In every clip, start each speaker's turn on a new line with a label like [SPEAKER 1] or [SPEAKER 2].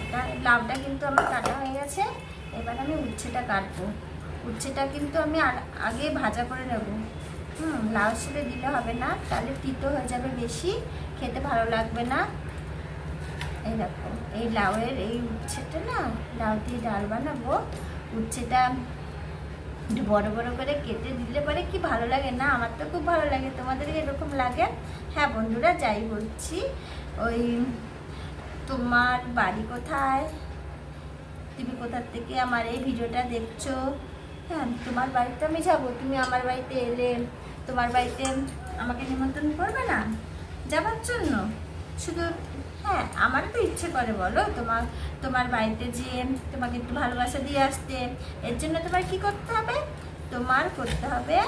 [SPEAKER 1] লাউটা লাউটা কিন্তু আমার কাটা হয়ে গেছে। এবার আমি উচ্ছেটা কাটবো। উচ্ছেটা কিন্তু আমি আগে ভাজা করে নেব। হুম লাউর সাথে দিলে হবে না, তাহলে তিতো হয়ে যাবে বেশি, খেতে ভালো লাগবে না। এই দেখো, এই লাউয়ের এই উচ্ছেটা না, লাউ দিয়ে ডাল বানাবো। উচ্ছেটা একটু বড় বড় করে কেটে দিলে পরে কি ভালো লাগে না? আমার তো খুব ভালো লাগে। তোমাদের এরকম লাগে? হ্যাঁ বন্ধুরা, যাই বলছি। ওই তোমার বাড়ি কোথায়? তুমি কোথার থেকে আমার এই ভিডিওটা দেখছ? হ্যাঁ তোমার বাড়িতে আমি যাব। তুমি আমার বাড়িতে এলে তোমার বাড়িতে আমাকে নিমন্ত্রণ করবে না? যাবার জন্য? শুধু হ্যাঁ আমারও তো ইচ্ছে করে, বলো। তোমার তোমার বাড়িতে যেয়ে তোমাকে একটু ভালোবাসা দিয়ে আসতে। এর জন্য তোমার কি করতে হবে? তোমার করতে হবে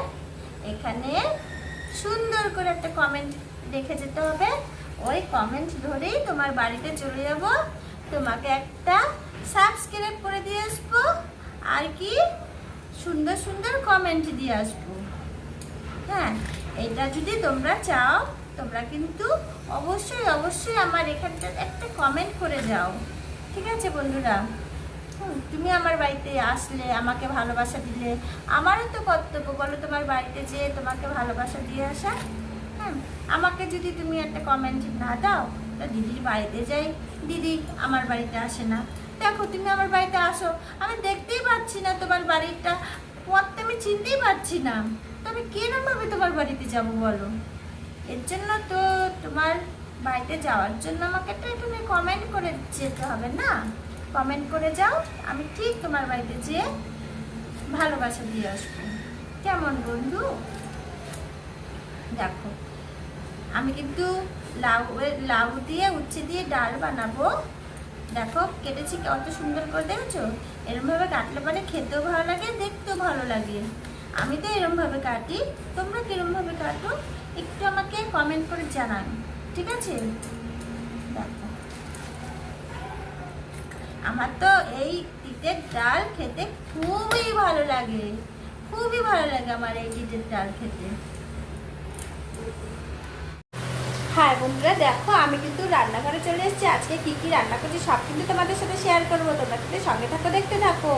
[SPEAKER 1] এখানে সুন্দর করে একটা কমেন্ট রেখে যেতে হবে। ওই কমেন্ট ধরেই তোমার বাড়িতে চলে যাব। তোমাকে একটা সাবস্ক্রাইব করে দিয়ে আসব আর কি সুন্দর সুন্দর কমেন্ট দিয়ে আসব। হ্যাঁ এটা যদি তোমরা চাও, তোমরা কিন্তু অবশ্যই অবশ্যই আমার এখানটা একটা কমেন্ট করে যাও। ঠিক আছে বন্ধুরা? তুমি আমার বাড়িতে আসলে, আমাকে ভালোবাসা দিলে। আমারও তো কর্তব্য বলো তোমার বাড়িতে যেয়ে তোমাকে ভালোবাসা দিয়ে আসা। হ্যাঁ আমাকে যদি তুমি একটা কমেন্ট না দাও, তা দিদির বাড়িতে যাই। দিদি আমার বাড়িতে আসে না। দেখো, তুমি আমার বাড়িতে আসো। আমি দেখতেই পাচ্ছি না তোমার বাড়িটা। পথটা আমি চিনতেই পারছি না। তো আমি কিরমভাবে তোমার বাড়িতে যাব বলো? এর জন্য তো তোমার বাড়িতে যাওয়ার জন্য আমাকে তো এখানে কমেন্ট করে যেতে হবে না? কমেন্ট করে যাও। আমি ঠিক তোমার বাড়িতে যেয়ে ভালোবাসা দিয়ে আসব। কেমন বন্ধু? দেখো। আমি কিন্তু লাউ লাউ দিয়ে, উচ্ছে দিয়ে ডাল বানাবো। দেখো, কেটেছি কত সুন্দর করে দেখেছ? এরমভাবে কাটলে পরে খেতেও ভালো লাগে, দেখতেও ভালো লাগে। আমি তো এরমভাবে কাটি। তোমরা কিরমভাবে কাটো? একটু আমাকে কমেন্ট করে জানান, ঠিক আছে? দেখো। আমার তো এই তিতের ডাল খেতে খুবই ভালো লাগে। খুবই ভালো লাগে আমার এই তিতের ডাল খেতে। হ্যাঁ বন্ধুরা, দেখো, আমি কিন্তু রান্নাঘরে চলে এসেছি। আজকে কি কি রান্না করছি সব কিন্তু তোমাদের সাথে শেয়ার করব। তোমরা কিন্তু সঙ্গে থাকো, দেখতে থাকো।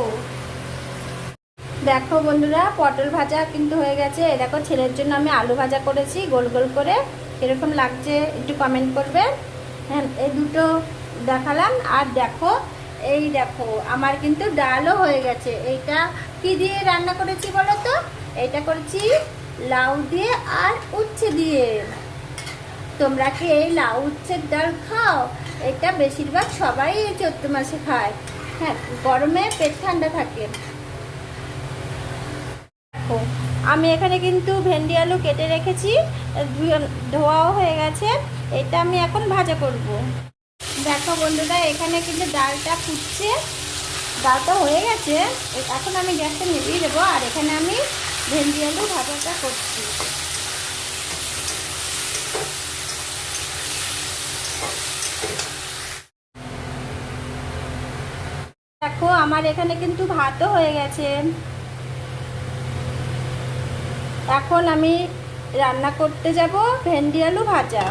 [SPEAKER 1] দেখো বন্ধুরা, পটল ভাজা কিন্তু হয়ে গেছে। দেখো, ছেলের জন্য আমি আলু ভাজা করেছি, গোল গোল করে। এরকম লাগছে, একটু কমেন্ট করবে। হ্যাঁ এই দুটো দেখালাম। আর দেখো, এই দেখো, আমার কিন্তু ডালও হয়ে গেছে। এইটা কি দিয়ে রান্না করেছি বলো তো? এইটা করেছি লাউ দিয়ে আর উচ্ছে দিয়ে। তোমরা কি এই লাউ উচ্ছের ডাল খাও। এটা বেশিরভাগ সবাই এই চৈত্র মাসে খায়। হ্যাঁ গরমে পেট ঠান্ডা থাকে। আমি এখানে কিন্তু ভেন্ডি আলু কেটে রেখেছি। ধোয়াও হয়ে গেছে। এটা আমি এখন ভাজা করব। দেখো বন্ধুরা, এখানে কিন্তু ডালটা ফুটছে। ডালটা হয়ে গেছে। এখন আমি গ্যাসটা নিভিয়ে দেবো। আর এখানে আমি ভেন্ডি আলু ভাজাটা করছি। দেখো, আমার এখানে কিন্তু ভাতও হয়ে গেছে। এখন আমি রান্না করতে যাব, ভেন্ডি আলু ভাজা।